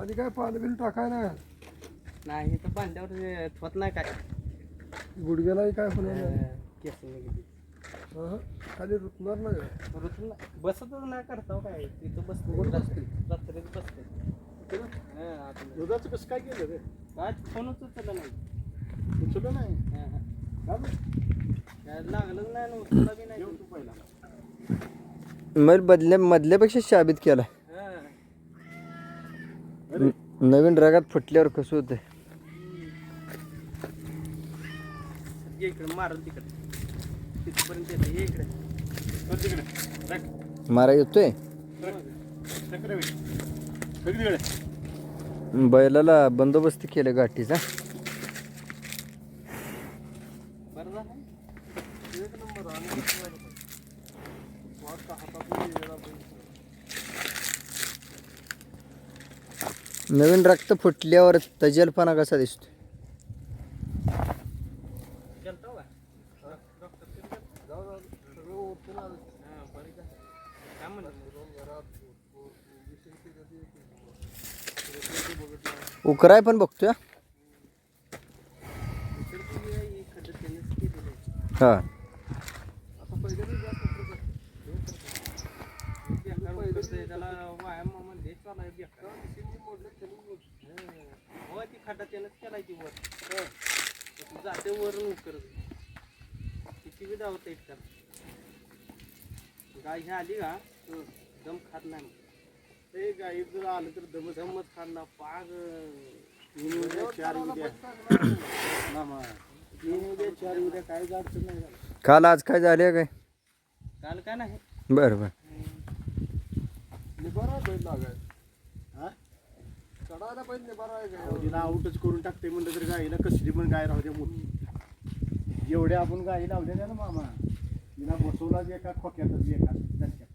खाली काय पाणी बिल टाकाय नाही नाही तर बांधल्यावर ठेवत नाही काय. गुडघ्यालाही काय होणार नाही? अं, केस निघाली. हं, खाली रुतणार नाही रुतून नाही. बसतच नाही करता हो काय. तिथं बसते वर बसते. रात्रीच बसते हं, आतमध्ये. दुधाचं कसं काय केलं रे? काय फोनच उचलला नाही. उचललं नाही? हं, हं. काय लागलंच नाही आणि उचलला बी नाही. तू पहिला. मग बदल्या मधल्यापेक्षा शाबित केला. नवीन रागात फुटल्यावर कसं तिकडे. मारा येतोय? बैलाला बंदोबस्त केलं गाठीचा नंबर आणि वाटतं हातातून गेला पाहिजे. नवीन रक्त फुटल्यावर तजेलपणा कसा दिसतो? का जाऊ जाऊ हां? उकराय पण बघतोय हा? खड्डे खड्डा त्यानंच केलाय ती वर. ती जाते वरून उतरत किती बी धावत इतका गाय ही आली का? दम खात नाही. ते गाई जर आलं तर दम दमच खाल्ला पाग. तीन उद्या चार उद्या. मामा तीन उद्या चार उद्या काय अडचण नाही. काल आज काय झाले काय? काल काय नाही. बरं बरं. निबारा बैल लागाय हा? चढायला आहे आउटच करून टाकते म्हणलं तर गाईला कसली पण गाय राहू द्या मोठी एवढ्या आपण गाई लावल्या ना मामा तिला बसवला एका खोक्यातच एका दणक्यात.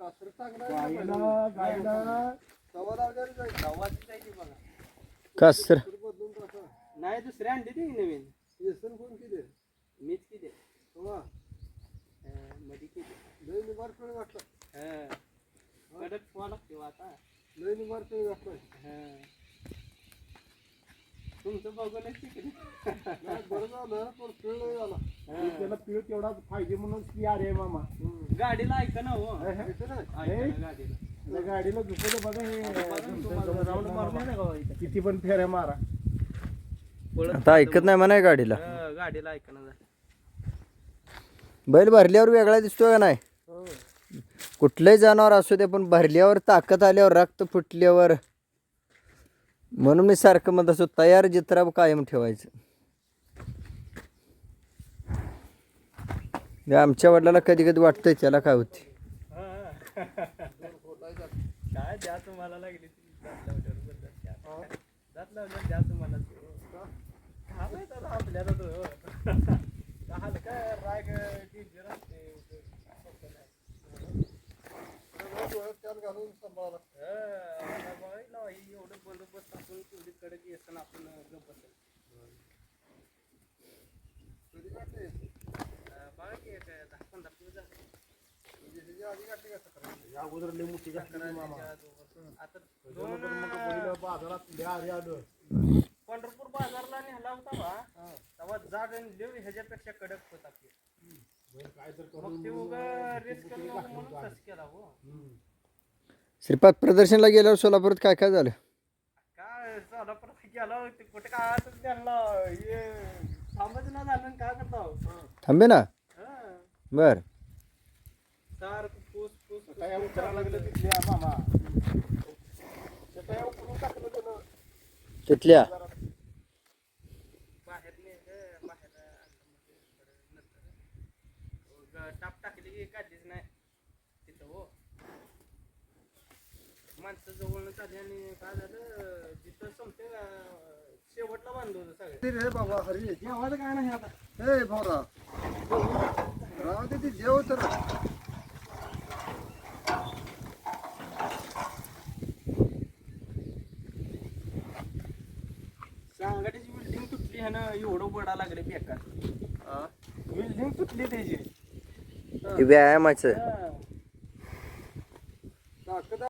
कासर चांगला आहे ना गाईला बैल. गाईला तवा लावल्यावर जाईल. गावाची जायची बघा का सर तर बदलून टाका. नाही दुसरे अंडी ती नवीन व्यसन कोण किती आहे? मीच किती तवा मध्ये किती लय निबार पिळ घातला हं. कडक पोहा लागते हो आता लय निबार पिळ घातलाय हं. तुमचं बघूनच नाही, बरं झालं पण पिळ लय झाला. त्याला पिळ तेवढा फायदे म्हणून ती आरे मामा. गाडीला ऐका ना हो. नाही. ऐका ना गाडीला. गाडीला दुसरं बघा हे. राऊंड मारून आहे ना गावा? किती पण फेऱ्या मारा. आता ऐकत नाही म्हणाय गाडीला. हं, गाडीला ऐका ना बैल भरल्यावर वेगळा दिसतोय का नाही. कुठलंही जनावर असू दे पण भरल्यावर ताकद आल्यावर रक्त फुटल्यावर म्हणून मी सारखं म्हणत असो तयार जित्रा कायम ठेवायचं. आमच्या वडिलाला कधी कधी वाटतंय त्याला काय होती. आपल्याला द्या तुम्हाला लागली ती दात लावल्यावर बदलत. दात लावल्यावर द्या तुम्हाला ती, हो. काय माहीत आता आपल्याला तो, हो. काय काय राग danger असते. सगळं डोळ्यात त्यात घालून सांभाळा लागतं. हं, आता ही एवढं बंदोबस्त आपण कडक येताना आपण गप्प बसेल. कधी काढले? अं, बघा की एक दहा पंधरा दिवस झाले. म्हणजे ह्याच्या आधी काढले का सकाळी? या अगोदर लय मोठी घातली मामा त्याच्या आजोबा. आता त्याच्यानंतर दोन, मग पहिलं बाजारात लय आरे आलं पंढरपूर बाजारला नेला होता बा तेव्हा जाग आणि लिव ह्याच्यापेक्षा कडक होता काय तर मग करून ते उगा रिस्क म्हणून तसं केला हो श्रीपाद प्रदर्शनला गेल्यावर सोलापूरात काय काय झालं काय झालं परत गेला ते कुठे काय त्यांना हे थांबच ना झालं काय करता हो? थांबे ना हं. बर सारखं पूस पूस काय लागलं. तिथल्या मामा. तिथल्या. ग- टाप टाकली काढलीच नाही तिथं हो माणसं जवळ आणि काय झालं जिथं संपते शेवटला बांधलं होतं सगळं. ते रे बाबा हरी काय नाही आता? हे राव ती जेव तर. सांगाडीची बिल्डिंग तुटली आहे ना एवढं बडा लागले बेकार. बिल्डिंग तुटली त्याची. व्यायामाचं. हं. ताकद